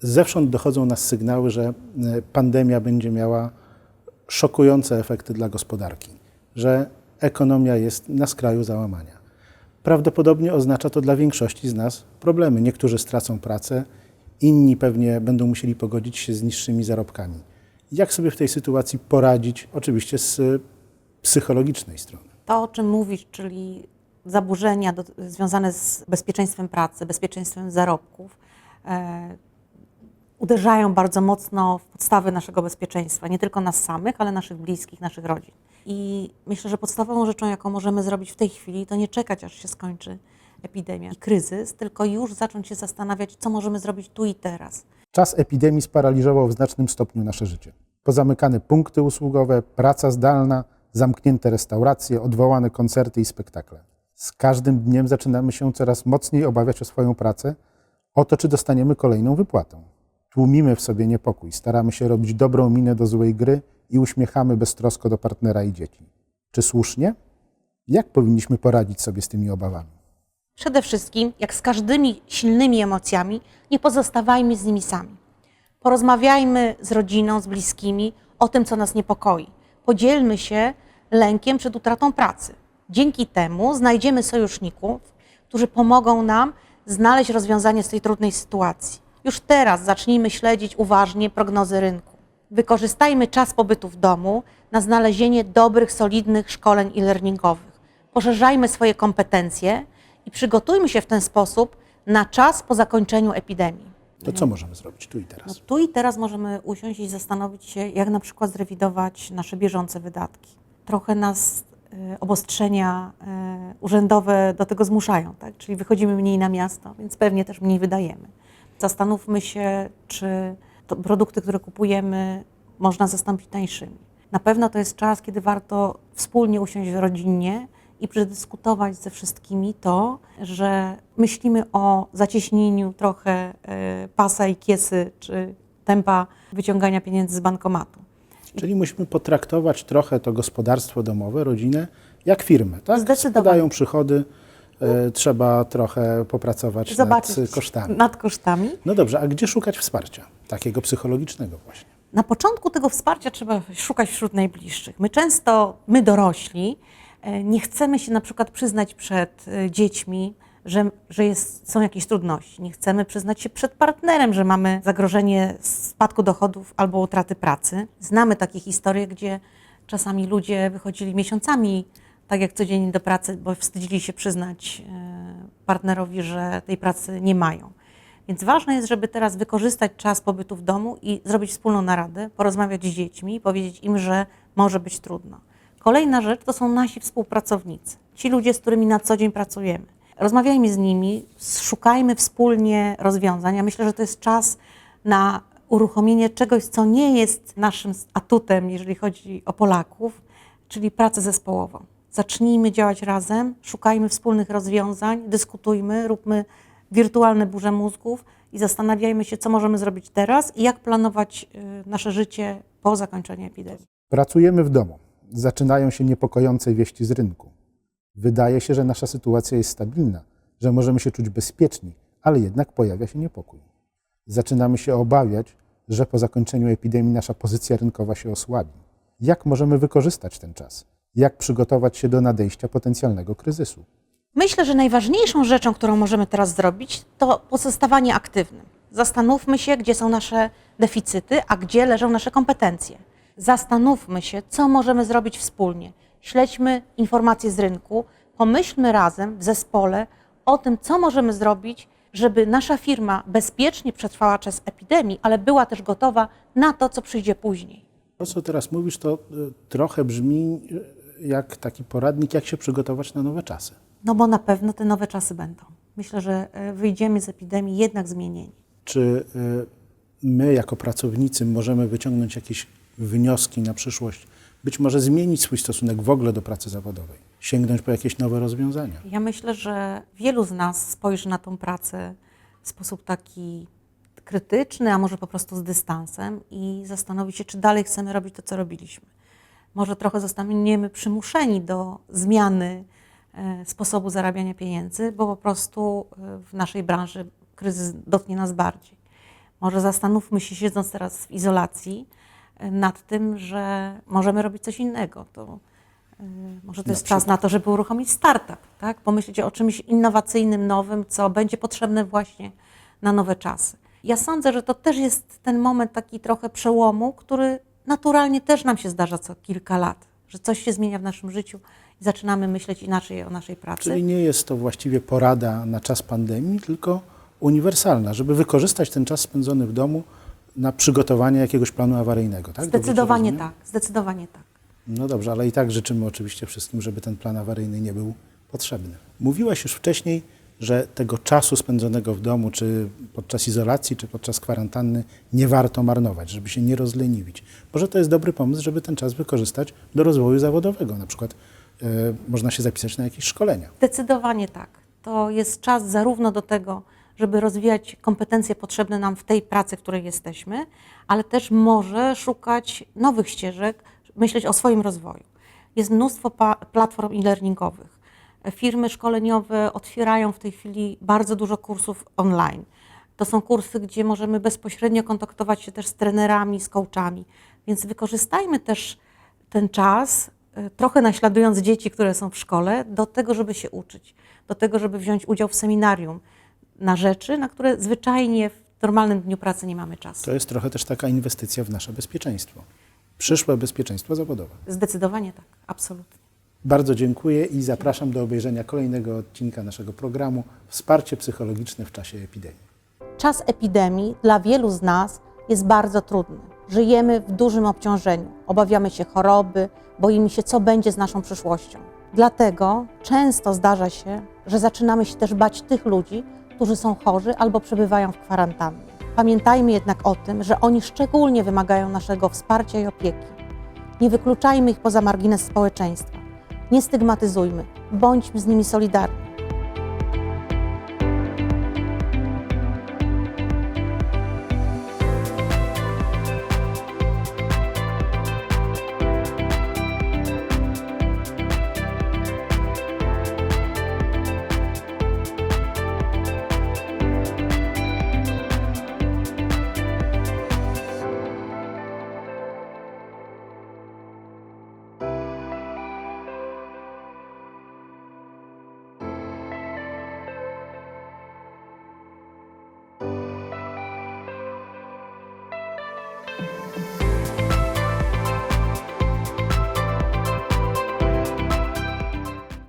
Zewsząd dochodzą nas sygnały, że e, pandemia będzie miała szokujące efekty dla gospodarki, że ekonomia jest na skraju załamania. Prawdopodobnie oznacza to dla większości z nas problemy. Niektórzy stracą pracę, inni pewnie będą musieli pogodzić się z niższymi zarobkami. Jak sobie w tej sytuacji poradzić, oczywiście z y, psychologicznej strony? To, o czym mówisz, czyli zaburzenia do, związane z bezpieczeństwem pracy, bezpieczeństwem zarobków, e, uderzają bardzo mocno w podstawy naszego bezpieczeństwa, nie tylko nas samych, ale naszych bliskich, naszych rodzin. I myślę, że podstawową rzeczą, jaką możemy zrobić w tej chwili, to nie czekać, aż się skończy epidemia i kryzys, tylko już zacząć się zastanawiać, co możemy zrobić tu i teraz. Czas epidemii sparaliżował w znacznym stopniu nasze życie. Pozamykane punkty usługowe, praca zdalna, zamknięte restauracje, odwołane koncerty i spektakle. Z każdym dniem zaczynamy się coraz mocniej obawiać o swoją pracę, o to, czy dostaniemy kolejną wypłatę. Tłumimy w sobie niepokój, staramy się robić dobrą minę do złej gry i uśmiechamy beztrosko do partnera i dzieci. Czy słusznie? Jak powinniśmy poradzić sobie z tymi obawami? Przede wszystkim, jak z każdymi silnymi emocjami, nie pozostawajmy z nimi sami. Porozmawiajmy z rodziną, z bliskimi o tym, co nas niepokoi. Podzielmy się lękiem przed utratą pracy. Dzięki temu znajdziemy sojuszników, którzy pomogą nam znaleźć rozwiązanie z tej trudnej sytuacji. Już teraz zacznijmy śledzić uważnie prognozy rynku. Wykorzystajmy czas pobytu w domu na znalezienie dobrych, solidnych szkoleń e-learningowych. Poszerzajmy swoje kompetencje i przygotujmy się w ten sposób na czas po zakończeniu epidemii. To co możemy zrobić tu i No, teraz? tu i teraz możemy usiąść i zastanowić się, jak na przykład zrewidować nasze bieżące wydatki. Trochę nas e, obostrzenia e, urzędowe do tego zmuszają, tak? czyli wychodzimy mniej na miasto, więc pewnie też mniej wydajemy. Zastanówmy się, czy produkty, które kupujemy, można zastąpić tańszymi. Na pewno to jest czas, kiedy warto wspólnie usiąść rodzinnie i przedyskutować ze wszystkimi to, że myślimy o zacieśnieniu trochę e, pasa i kiesy, czy tempa wyciągania pieniędzy z bankomatu. Czyli musimy potraktować trochę to gospodarstwo domowe, rodzinę, jak firmę, tak? Zdecydowanie. Spadają przychody, trzeba trochę popracować Zobaczyć nad kosztami. nad kosztami. No dobrze, a gdzie szukać wsparcia? Takiego psychologicznego właśnie. Na początku tego wsparcia trzeba szukać wśród najbliższych. My często, my dorośli, e, nie chcemy się na przykład przyznać przed e, dziećmi, że, że jest, są jakieś trudności. Nie chcemy przyznać się przed partnerem, że mamy zagrożenie spadku dochodów albo utraty pracy. Znamy takie historie, gdzie czasami ludzie wychodzili miesiącami, tak jak codziennie do pracy, bo wstydzili się przyznać e, partnerowi, że tej pracy nie mają. Więc ważne jest, żeby teraz wykorzystać czas pobytu w domu i zrobić wspólną naradę, porozmawiać z dziećmi, powiedzieć im, że może być trudno. Kolejna rzecz to są nasi współpracownicy, ci ludzie, z którymi na co dzień pracujemy. Rozmawiajmy z nimi, szukajmy wspólnie rozwiązań. Ja myślę, że to jest czas na uruchomienie czegoś, co nie jest naszym atutem, jeżeli chodzi o Polaków, czyli pracę zespołową. Zacznijmy działać razem, szukajmy wspólnych rozwiązań, dyskutujmy, róbmy wirtualne burze mózgów i zastanawiajmy się, co możemy zrobić teraz i jak planować y, nasze życie po zakończeniu epidemii. Pracujemy w domu. Zaczynają się niepokojące wieści z rynku. Wydaje się, że nasza sytuacja jest stabilna, że możemy się czuć bezpieczni, ale jednak pojawia się niepokój. Zaczynamy się obawiać, że po zakończeniu epidemii nasza pozycja rynkowa się osłabi. Jak możemy wykorzystać ten czas? Jak przygotować się do nadejścia potencjalnego kryzysu? Myślę, że najważniejszą rzeczą, którą możemy teraz zrobić, to pozostawanie aktywnym. Zastanówmy się, gdzie są nasze deficyty, a gdzie leżą nasze kompetencje. Zastanówmy się, co możemy zrobić wspólnie. Śledźmy informacje z rynku, pomyślmy razem w zespole o tym, co możemy zrobić, żeby nasza firma bezpiecznie przetrwała czas epidemii, ale była też gotowa na to, co przyjdzie później. To, co teraz mówisz, to y, trochę brzmi jak taki poradnik, jak się przygotować na nowe czasy. No bo na pewno te nowe czasy będą. Myślę, że e, wyjdziemy z epidemii jednak zmienieni. Czy y, my, jako pracownicy, możemy wyciągnąć jakieś wnioski na przyszłość, być może zmienić swój stosunek w ogóle do pracy zawodowej, sięgnąć po jakieś nowe rozwiązania? Ja myślę, że wielu z nas spojrzy na tą pracę w sposób taki krytyczny, a może po prostu z dystansem i zastanowi się, czy dalej chcemy robić to, co robiliśmy. Może trochę zostaniemy przymuszeni do zmiany e, sposobu zarabiania pieniędzy, bo po prostu e, w naszej branży kryzys dotknie nas bardziej. Może zastanówmy się, siedząc teraz w izolacji, e, nad tym, że możemy robić coś innego. To, może to Na jest czas na to, żeby uruchomić startup, tak? pomyśleć o czymś innowacyjnym, nowym, co będzie potrzebne właśnie na nowe czasy. Ja sądzę, że to też jest ten moment taki trochę przełomu, który naturalnie też nam się zdarza co kilka lat, że coś się zmienia w naszym życiu i zaczynamy myśleć inaczej o naszej pracy. Czyli nie jest to właściwie porada na czas pandemii, tylko uniwersalna, żeby wykorzystać ten czas spędzony w domu na przygotowanie jakiegoś planu awaryjnego. Tak? Zdecydowanie tak, zdecydowanie tak. No dobrze, ale i tak życzymy oczywiście wszystkim, żeby ten plan awaryjny nie był potrzebny. Mówiłaś już wcześniej, że tego czasu spędzonego w domu, czy podczas izolacji, czy podczas kwarantanny, nie warto marnować, żeby się nie rozleniwić. Może to jest dobry pomysł, żeby ten czas wykorzystać do rozwoju zawodowego. Na przykład e, można się zapisać na jakieś szkolenia. Zdecydowanie tak. To jest czas zarówno do tego, żeby rozwijać kompetencje potrzebne nam w tej pracy, w której jesteśmy, ale też może szukać nowych ścieżek, myśleć o swoim rozwoju. Jest mnóstwo platform e-learningowych. Firmy szkoleniowe otwierają w tej chwili bardzo dużo kursów online. To są kursy, gdzie możemy bezpośrednio kontaktować się też z trenerami, z coachami. Więc wykorzystajmy też ten czas, y, trochę naśladując dzieci, które są w szkole, do tego, żeby się uczyć, do tego, żeby wziąć udział w seminarium na rzeczy, na które zwyczajnie w normalnym dniu pracy nie mamy czasu. To jest trochę też taka inwestycja w nasze bezpieczeństwo. Przyszłe bezpieczeństwo zawodowe. Zdecydowanie tak, absolutnie. Bardzo dziękuję i zapraszam do obejrzenia kolejnego odcinka naszego programu Wsparcie psychologiczne w czasie epidemii. Czas epidemii dla wielu z nas jest bardzo trudny. Żyjemy w dużym obciążeniu, obawiamy się choroby, boimy się, co będzie z naszą przyszłością. Dlatego często zdarza się, że zaczynamy się też bać tych ludzi, którzy są chorzy albo przebywają w kwarantannie. Pamiętajmy jednak o tym, że oni szczególnie wymagają naszego wsparcia i opieki. Nie wykluczajmy ich poza margines społeczeństwa. Nie stygmatyzujmy, bądźmy z nimi solidarni.